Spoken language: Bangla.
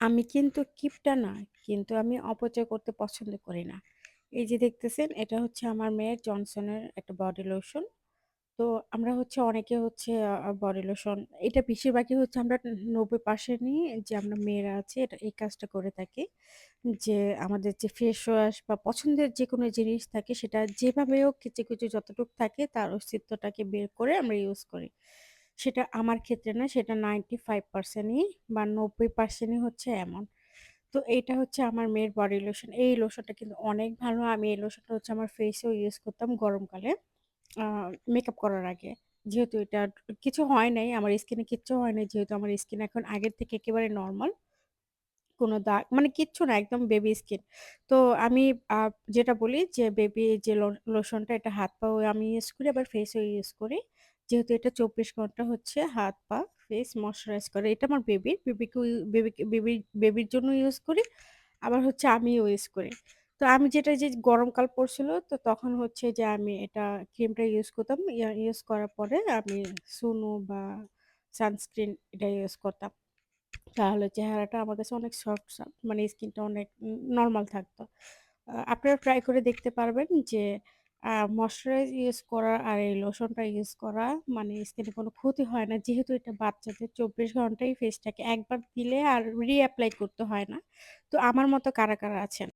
আমি কিন্তু কিপটা না, কিন্তু আমি অপচয় করতে পছন্দ করি না। এই যে দেখতেছেন এটা হচ্ছে আমার মেয়ের জনসনের একটা বডি লোশন। তো আমরা হচ্ছে অনেকে হচ্ছে বডি লোশন এটা বেশিরভাগই হচ্ছে আমরা নব্বই ৯০% যে আমরা মেয়েরা আছি এটা এই কাজটা করে থাকি। যে আমাদের যে ফেস ওয়াশ বা পছন্দের যে কোনো জিনিস থাকে সেটা যেভাবে হোক কিচি-কুচি যতটুক থাকে তার অস্তিত্বটাকে বের করে আমরা ইউজ করি। সেটা আমার ক্ষেত্রে না সেটা 95% ই বা ৯০% ই হচ্ছে এমন। তো এইটা হচ্ছে আমার মেয়ের বডি লোশন। এই লোশনটা কিন্তু অনেক ভালো। আমি এই লোশনটা হচ্ছে আমার ফেসেও ইউজ করতাম গরমকালে। মেকআপ করার আগে। যেহেতু এটা কিছু হয় নাই, আমার স্কিনে কিচ্ছু হয় নাই। যেহেতু আমার স্কিন এখন আগের থেকে একেবারে নর্মাল কোনো দাগ মানে কিচ্ছু না একদম বেবি স্কিন। তো আমি যেটা বলি যে বেবি যে লোশনটা এটা হাত-পাও আমি ইউজ করি আবার ফেসেও ইউজ করি। যেহেতু এটা ২৪ ঘণ্টা হচ্ছে হাত-পা, ফেস ময়েশ্চারাইজ করে। এটা আমার বেবির, বেবিকেও ইউ বেবিকে বেবির বেবির জন্য ইউজ করি। আবার হচ্ছে আমিও ইউজ করি। তো আমি যেটা যে গরমকাল পড়ছিল তো তখন হচ্ছে যে আমি এটা ক্রিমটা ইউজ করতাম। ইউজ করার পরে আমি সুনু বা সানস্ক্রিন এটা ইউজ করতাম। তাহলে চেহারাটা আমার কাছে অনেক সফট মানে স্কিনটা অনেক নর্মাল থাকতো। আপনারা ট্রাই করে দেখতে পারবেন যে ময়েশ্চারাইজ ইউজ করা আর এই লোশনটা ইউজ করা মানে স্কিনে কোনো ক্ষতি হয় না। যেহেতু এটা বাচ্চাদের ২৪ ঘন্টাই ফেসটাকে একবার দিলে আর রি-এপ্লাই করতে হয় না। তো আমার মতো কারা, কারা আছেন?